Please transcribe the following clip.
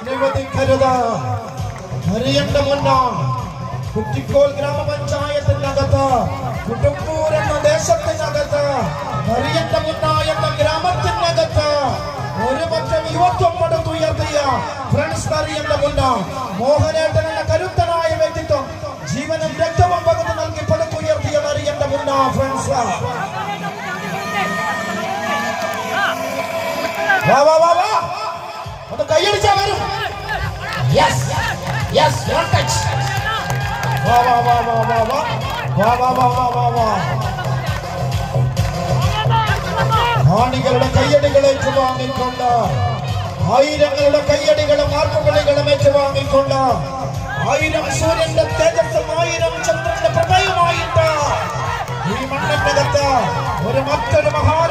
അനുവദിക്കരുത് അറിയേണ്ട മുന്നാം കുറ്റിക്കോൾ ഗ്രാമപഞ്ചായത്തിനകത്ത് കുടുംബൂർ എന്ന ദേശത്തിനകത്ത് അറിയേണ്ട മുന്ന എന്ന ഗ്രാമത്തിനകത്ത് ഒരു പറ്റം യുവത്വം പടുത്തുയർത്തിയ ഫ്രണ്ട്സ് അറിയേണ്ട മുന്ന മോഹനേട്ടൻ എന്ന കരുത്തനായ വ്യക്തിത്വം ജീവനും രക്തവും പകർന്നു നൽകി പടുത്തുയർത്തിയ അറിയേണ്ട മുന്ന ഫ്രണ്ട്സ്. വാ വാ വാ വാ. ഒന്ന് കൈയടിച്ചാ വരും. യെസ് യെസ് വൺ ടച്ച് വാ വാ വാ വാ വാ വാ വാ വാ വാ വാ വാ വാ കാണികളുടെ കയ്യടികൾ ഏറ്റുവാങ്ങിക്കൊണ്ട് ആയിരങ്ങളുടെ കയ്യടികളും ആർപ്പുകളികളും ഏറ്റുവാങ്ങിക്കൊണ്ട് ആയിരം സൂര്യന്റെ തേജസ്സും ആയിരം ചന്ദ്രന്റെ പ്രഭയുമായിട്ട് ഈ മണ്ണിനകത്ത് ഒരു മറ്റൊരു മഹാരഥന്മാരുടെ